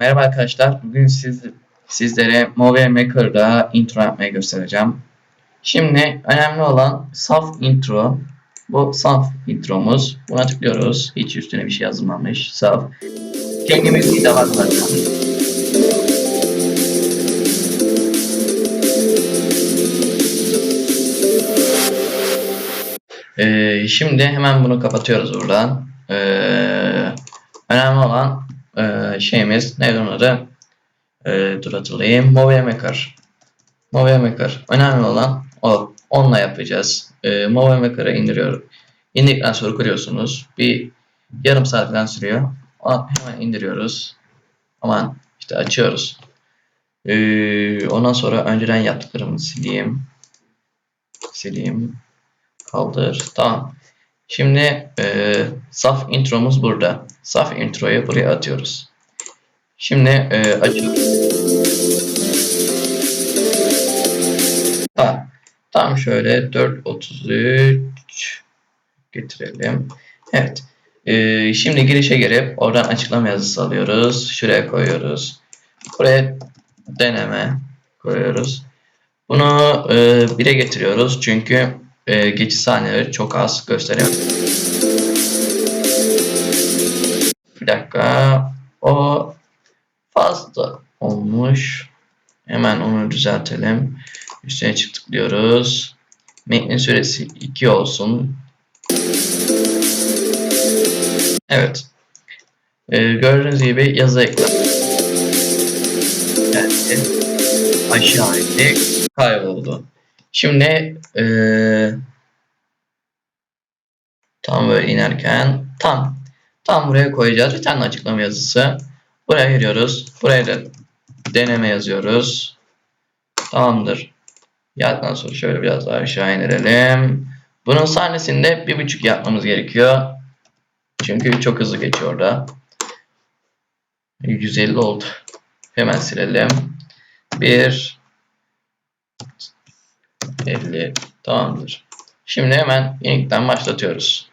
Merhaba arkadaşlar. Bugün siz, sizlere Movie Maker'da intro yapmayı göstereceğim. Şimdi önemli olan saf intro. Bu saf intromuz. Buna tıklıyoruz. Hiç üstüne bir şey yazılmamış. Saf. Kendi müziği de var zaten. Ee, şimdi hemen bunu kapatıyoruz buradan. Ee, önemli olan e, şeyimiz neydi onun adı? E, dur hatırlayayım. Movie Maker. Önemli olan o. Onunla yapacağız. E, Movie indiriyorum. İndirdikten sonra kuruyorsunuz. Bir yarım saat falan sürüyor. Onu hemen indiriyoruz. Aman işte açıyoruz. E, ondan sonra önceden yaptıklarımı sileyim. Sileyim. Kaldır. Tamam. Şimdi e, saf intromuz burada. Saf introyu buraya atıyoruz. Şimdi e, açıyoruz. Tamam. Tam şöyle 4.33 getirelim. Evet. E, şimdi girişe girip oradan açıklama yazısı alıyoruz. Şuraya koyuyoruz. Buraya deneme koyuyoruz. Bunu e, 1'e getiriyoruz çünkü e, geçiş saniyeleri çok az gösteriyor. Bir dakika. O fazla olmuş. Hemen onu düzeltelim. Üstüne çift tıklıyoruz. Metnin süresi 2 olsun. Evet. Ee, gördüğünüz gibi yazı ekledim. Geldi. Aşağı indi. Kayboldu. Şimdi ee, tam böyle inerken tam tam buraya koyacağız bir tane açıklama yazısı. Buraya giriyoruz. Buraya da deneme yazıyoruz. Tamamdır. Yazdıktan sonra şöyle biraz daha aşağı indirelim. Bunun sahnesinde bir buçuk yapmamız gerekiyor. Çünkü çok hızlı geçiyor orada. 150 oldu. Hemen silelim. 1 50 tamamdır. Şimdi hemen yenikten başlatıyoruz.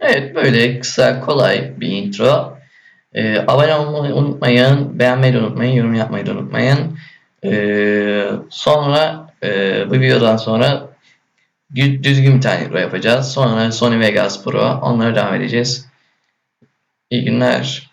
Evet böyle kısa kolay bir intro. Ee, abone olmayı unutmayın, beğenmeyi unutmayın, yorum yapmayı unutmayın. Ee, sonra e, bu videodan sonra dü- düzgün bir tane intro yapacağız. Sonra Sony Vegas Pro onları devam edeceğiz. İyi günler.